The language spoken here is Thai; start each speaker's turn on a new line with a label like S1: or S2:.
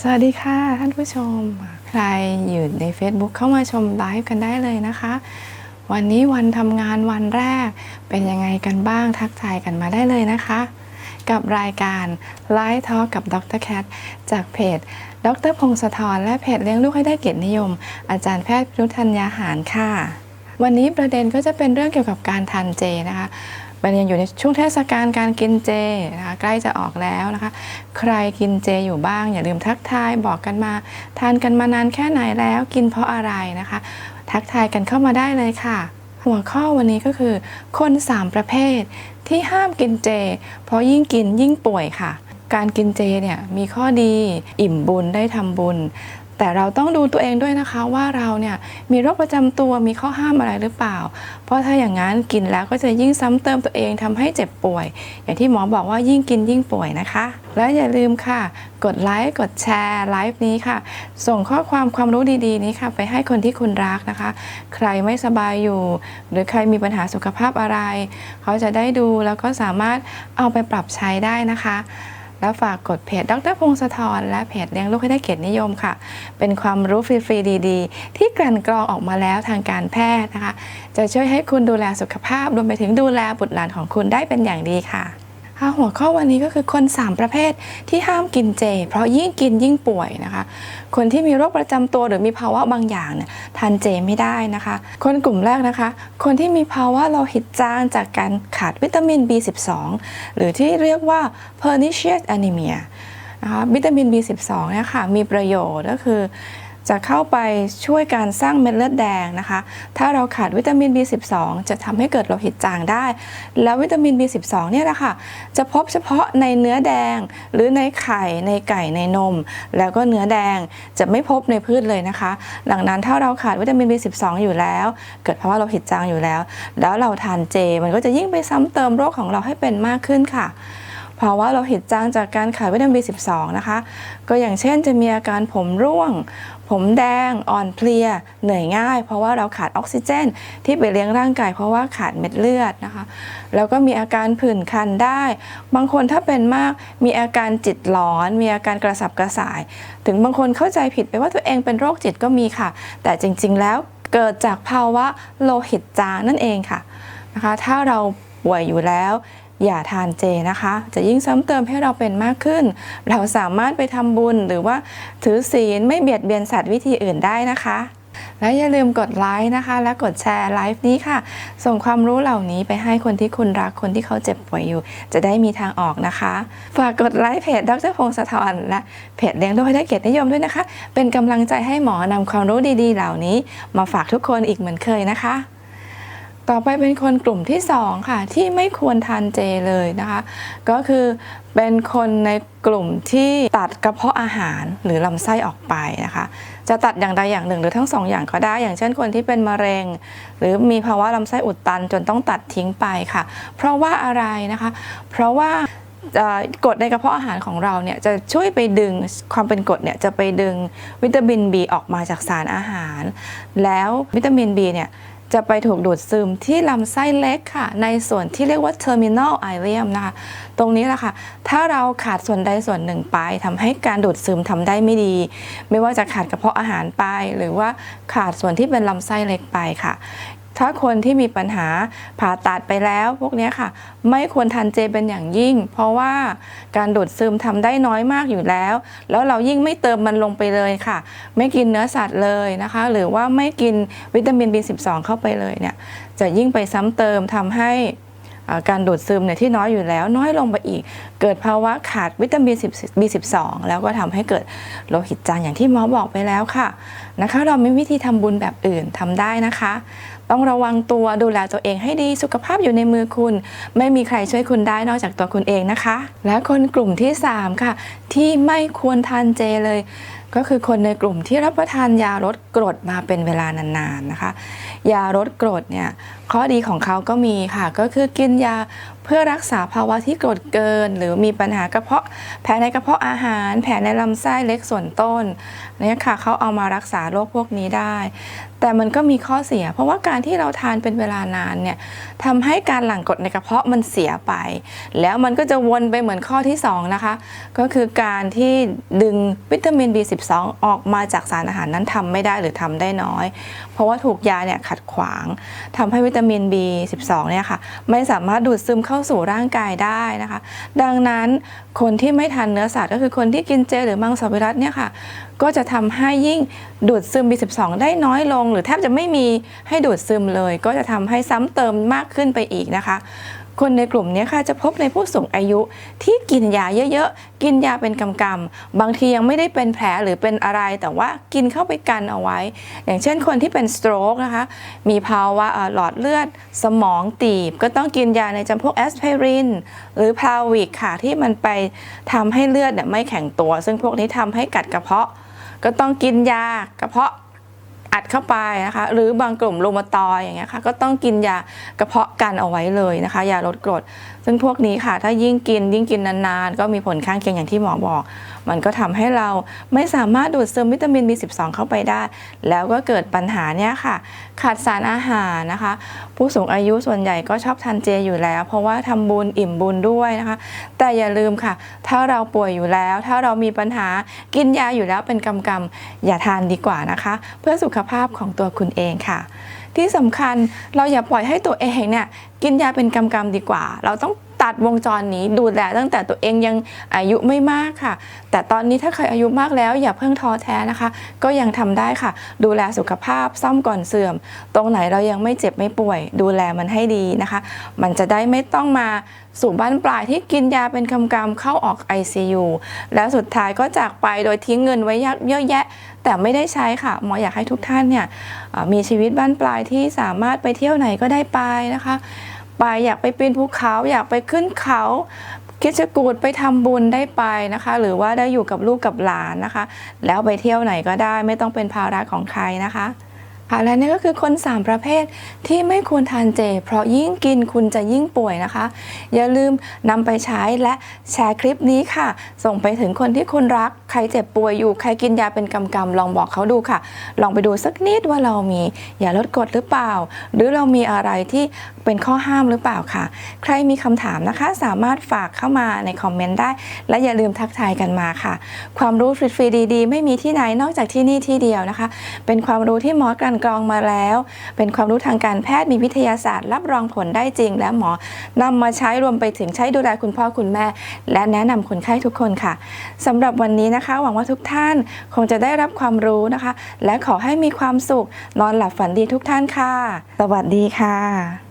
S1: สวัสดีค่ะท่านผู้ชม ใครอยู่ใน Facebook เข้ามาชมไลฟ์กันได้เลยนะคะ วันนี้วันทำงานวันแรกเป็นยังไงกันบ้างทักทายกันมาได้เลยนะคะ กับรายการไลฟ์ทอกับดรแคทจากเพจดรพงศธรและเพจเลี้ยงลูกให้ได้เกียรตินิยม อาจารย์แพทย์พิรุธัญญาหารค่ะ วันนี้ประเด็นก็จะเป็นเรื่องเกี่ยวกับการทานเจนะคะ มันยังอยู่ในช่วงเทศกาลการกินเจนะคะใกล้จะออกแล้วนะคะ ใครกินเจอยู่บ้าง อย่าลืมทักทายบอกกันมา ทานกันมานานแค่ไหนแล้วกินเพราะอะไรนะคะ ทักทายกันเข้ามาได้เลยค่ะ หัวข้อวันนี้ก็คือ คน 3 ประเภท ที่ห้ามกินเจ เพราะยิ่งกินยิ่งป่วยค่ะการกินเจเนี่ยมีข้อดีอิ่มบุญได้ทำบุญ แต่เราต้องดูตัวเองด้วยนะคะว่าเราเนี่ยมีโรคประจำตัวมีข้อห้ามอะไรหรือเปล่า เพราะถ้าอย่างนั้นกินแล้วก็จะยิ่งซ้ำเติมตัวเองทำให้เจ็บป่วย อย่างที่หมอบอกว่ายิ่งกินยิ่งป่วยนะคะ และอย่าลืมค่ะ กดไลค์กดแชร์ไลฟ์นี้ค่ะ ส่งข้อความความรู้ดีๆนี้ค่ะ ไปให้คนที่คุณรักนะคะ ใครไม่สบายอยู่ หรือใครมีปัญหาสุขภาพอะไร เขาจะได้ดูแล้วก็สามารถเอาไปปรับใช้ได้นะคะ แล้วฝากกดเพจดรพงศธรและเพจเลี้ยงลูกให้ได้เกียรตินิยมค่ะ เป็นความรู้ฟรีๆดีๆ ที่กลั่นกรองออกมาแล้วทางการแพทย์นะคะ จะช่วยให้คุณดูแลสุขภาพรวมไปถึงดูแลบุตรหลานของคุณได้เป็นอย่างดีค่ะ ค่ะหัวข้อวันนี้ก็คือคน 3 ประเภทที่ห้ามกินเจ เพราะยิ่งกินยิ่งป่วยนะคะ คนที่มีโรคประจำตัวหรือมีภาวะบางอย่างเนี่ยทานเจไม่ได้นะคะ คนกลุ่มแรกนะคะ คนที่มีภาวะโลหิตจางจากการขาดวิตามิน B12 หรือที่เรียกว่า pernicious anemia นะคะวิตามิน B12 เนี่ยค่ะมีประโยชน์ก็คือ จะเข้าไปช่วยการสร้างเม็ดเลือดแดงนะคะ ถ้าเราขาดวิตามิน B12 จะทำให้เกิดโลหิตจางได้ แล้ววิตามิน B12 เนี่ยแหละค่ะ จะพบเฉพาะในเนื้อแดง หรือในไข่ในไก่ในนม แล้วก็เนื้อแดงจะไม่พบในพืชเลยนะคะ ดังนั้นถ้าเราขาดวิตามิน B12 อยู่แล้ว เกิดภาวะโลหิตจางอยู่แล้ว แล้วเราทานเจ มันก็จะยิ่งไปซ้ำเติมโรคของเราให้เป็นมากขึ้นค่ะภาวะโลหิตจางจากการขาดวิตามิน B12 นะคะ ก็อย่างเช่นจะมีอาการผมร่วง ผมแดงอ่อนเพลียเหนื่อยง่าย เพราะว่าเราขาดออกซิเจน ที่ไปเลี้ยงร่างกายเพราะว่าขาดเม็ดเลือดนะคะ แล้วก็มีอาการผื่นคันได้ บางคนถ้าเป็นมากมีอาการจิตหลอน มีอาการกระสับกระส่าย ถึงบางคนเข้าใจผิดไปว่าตัวเองเป็นโรคจิตก็มีค่ะ แต่จริงๆแล้วเกิดจากภาวะโลหิตจางนั่นเองค่ะนะคะถ้าเราป่วยอยู่แล้ว อย่าทานเจนะคะ จะยิ่งซ้ำเติมให้เราเป็นมากขึ้น เราสามารถไปทำบุญหรือว่าถือศีลไม่เบียดเบียนสัตว์วิธีอื่นได้นะคะและอย่าลืมกดไลค์นะคะ และกดแชร์ไลฟ์นี้ค่ะ ส่งความรู้เหล่านี้ไปให้คนที่คุณรักคนที่เขาเจ็บป่วยอยู่ จะได้มีทางออกนะคะ ฝากกดไลค์เพจดรพงศธรและเพจเลี้ยงลูกให้ได้เกียรตินิยมด้วยนะคะ เป็นกำลังใจให้หมอนำความรู้ดีๆ เหล่านี้ มาฝากทุกคนอีกเหมือนเคยนะคะ ต่อไปเป็นคนกลุ่มที่2ค่ะที่ไม่ควรทานเจเลยนะคะก็คือเป็นคนในกลุ่มที่ตัดกระเพาะอาหารหรือลำไส้ออกไปนะคะ จะตัดอย่างใดอย่างหนึ่งหรือทั้งสองอย่างก็ได้ อย่างเช่นคนที่เป็นมะเร็ง หรือมีภาวะลำไส้อุดตันจนต้องตัดทิ้งไปค่ะ เพราะว่าอะไรนะคะ เพราะว่า กรดในกระเพาะอาหารของเราเนี่ยจะช่วยไปดึงความเป็นกรดเนี่ยจะไปดึงวิตามิน B ออกมาจากสารอาหาร แล้ววิตามิน B เนี่ยจะไปถูกดูดซึมที่ลำไส้เล็กค่ะ ในส่วนที่เรียกว่า terminal ileum นะคะ ตรงนี้แหละค่ะ ถ้าเราขาดส่วนใดส่วนหนึ่งไปทำให้การดูดซึมทำได้ไม่ดี ไม่ว่าจะขาดกระเพาะอาหารไป หรือว่าขาดส่วนที่เป็นลำไส้เล็กไปค่ะ ถ้าคนที่มีปัญหาผ่าตัดไปแล้วพวกนี้ค่ะ ไม่ควรทานเจเป็นอย่างยิ่ง เพราะว่าการดูดซึมทำได้น้อยมากอยู่แล้ว แล้วเรายิ่งไม่เติมมันลงไปเลยค่ะ ไม่กินเนื้อสัตว์เลยนะคะ หรือว่าไม่กินวิตามิน B12 เข้าไปเลยเนี่ยจะยิ่งไปซ้ำเติมทำให้การดูดซึมเนี่ยที่น้อยอยู่แล้วน้อยลงไปอีก เกิดภาวะขาดวิตามิน B12 แล้วก็ทำให้เกิดโลหิตจางอย่างที่หมอบอกไปแล้วค่ะนะคะ เรามีวิธีทำบุญแบบอื่นทำได้นะคะ ต้องระวังตัวดูแลตัวเองให้ดีสุขภาพอยู่ในมือคุณ ไม่มีใครช่วยคุณได้นอกจากตัวคุณเองนะคะ และคนกลุ่มที่ 3 ค่ะ ที่ไม่ควรทานเจเลย ก็คือคนในกลุ่มที่รับประทานยาลดกรดมาเป็นเวลานานๆนะคะ ยาลดกรดเนี่ยข้อดีของเขาก็มีค่ะ ก็คือกินยาเพื่อรักษาภาวะที่กรดเกิน หรือมีปัญหากระเพาะแผลในกระเพาะอาหาร แผลในลำไส้เล็กส่วนต้นเนี่ยค่ะเขาเอามารักษาโรคพวกนี้ได้ แต่มันก็มีข้อเสีย เพราะว่าการที่เราทานเป็นเวลานานเนี่ยทำให้การหลั่งกรดในกระเพาะมันเสียไป แล้วมันก็จะวนไปเหมือนข้อที่สองนะคะ ก็คือการที่ดึงวิตามิน B12 ออกมาจากสารอาหารนั้นทำไม่ได้หรือทำได้น้อย เพราะว่าถูกยาเนี่ยขัดขวางทำให้วิตามิน B12 เนี่ยค่ะไม่สามารถดูดซึมเข้าสู่ร่างกายได้นะคะ ดังนั้นคนที่ไม่ทานเนื้อสัตว์ก็คือคนที่กินเจหรือมังสวิรัตเนี่ยค่ะก็จะทำให้ยิ่งดูดซึม B12 ได้น้อยลง หรือแทบจะไม่มีให้ดูดซึมเลย ก็จะทำให้ซ้ำเติมมากขึ้นไปอีกนะคะ คนในกลุ่มนี้ค่ะจะพบในผู้สูงอายุที่กินยาเยอะๆ กินยาเป็นกำๆบางทียังไม่ได้เป็นแผลหรือเป็นอะไร แต่ว่ากินเข้าไปกันเอาไว้ อย่างเช่นคนที่เป็นสโตรกนะคะ มีภาวะหลอดเลือด สมองตีบ ก็ต้องกินยาในจำพวกแอสไพรินหรือพาวิกค่ะที่มันไปทำให้เลือดไม่แข็งตัว ซึ่งพวกนี้ทำให้กัดกระเพาะ ก็ต้องกินยากระเพาะ อัดเข้าไปนะคะ หรือบางกลุ่มโรมาตอยอย่างเงี้ยค่ะก็ต้องกินยากระเพาะกันเอาไว้เลยนะคะยาลดกรด ซึ่งพวกนี้ค่ะถ้ายิ่งกินยิ่งกินนานๆ ก็มีผลข้างเคียงอย่างที่หมอบอก มันก็ทำให้เราไม่สามารถดูดซึมวิตามิน B12 เข้าไปได้ แล้วก็เกิดปัญหาเนี้ยค่ะ ขาดสารอาหารนะคะ ผู้สูงอายุส่วนใหญ่ก็ชอบทานเจอยู่แล้ว เพราะว่าทำบุญอิ่มบุญด้วยนะคะ แต่อย่าลืมค่ะ ถ้าเราป่วยอยู่แล้ว ถ้าเรามีปัญหากินยาอยู่แล้วเป็นกำกำอย่าทานดีกว่านะคะ เพื่อสุขภาพของตัวคุณเองค่ะ ที่สำคัญเราอย่าปล่อยให้ตัวเองเนี่ยกินยาเป็นกำกำๆดีกว่า เราต้อง ตัดวงจรนี้ดูแลตั้งแต่ตัวเองยังอายุไม่มากค่ะ แต่ตอนนี้ถ้าใครอายุมากแล้ว อย่าเพิ่งท้อแท้นะคะ ก็ยังทำได้ค่ะ ดูแลสุขภาพซ่อมก่อนเสื่อม ตรงไหนเรายังไม่เจ็บไม่ป่วย ดูแลมันให้ดีนะคะ มันจะได้ไม่ต้องมาสู่บ้านปลายที่กินยาเป็นคำกรำเข้าออก ICU แล้วสุดท้ายก็จากไปโดยทิ้งเงินไว้เยอะแยะ แต่ไม่ได้ใช้ค่ะหมออยากให้ทุกท่านเนี่ยมีชีวิตบ้านปลายที่สามารถไปเที่ยวไหนก็ได้ไปนะคะ ไปอยากไปปีนภูเขาอยากไปขึ้นเขาคิดจะกูดไปทำบุญได้ไปนะคะ หรือว่าได้อยู่กับลูกกับหลานนะคะ แล้วไปเที่ยวไหนก็ได้ไม่ต้องเป็นภาระของใครนะคะ ค่ะและนี่ก็คือคน 3 ประเภทที่ไม่ควรทานเจ เพราะยิ่งกินคุณจะยิ่งป่วยนะคะ อย่าลืมนำไปใช้และแชร์คลิปนี้ค่ะ ส่งไปถึงคนที่คุณรัก ใครเจ็บป่วยอยู่ ใครกินยาเป็นกำกำลองบอกเขาดูค่ะ ลองไปดูสักนิดว่าเรามี อย่าลดกดหรือเปล่า หรือเรามีอะไรที่เป็นข้อห้ามหรือเปล่าค่ะ ใครมีคำถามนะคะ สามารถฝากเข้ามาในคอมเมนต์ได้ และอย่าลืมทักทายกันมาค่ะ ความรู้ฟรีๆดี ๆ ไม่มีที่ไหนนอกจากที่นี่ที่เดียวนะคะ เป็นความรู้ที่หมอกลั่นกรองมาแล้ว เป็นความรู้ทางการแพทย์มีวิทยาศาสตร์ รับรองผลได้จริง และหมอนำมาใช้รวมไปถึงใช้ดูแลคุณพ่อคุณแม่ และแนะนำคนไข้ทุกคนค่ะสำหรับวันนี้นะคะ หวังว่าทุกท่านคงจะได้รับความรู้นะคะ และขอให้มีความสุขนอนหลับฝันดีทุกท่านค่ะ สวัสดีค่ะ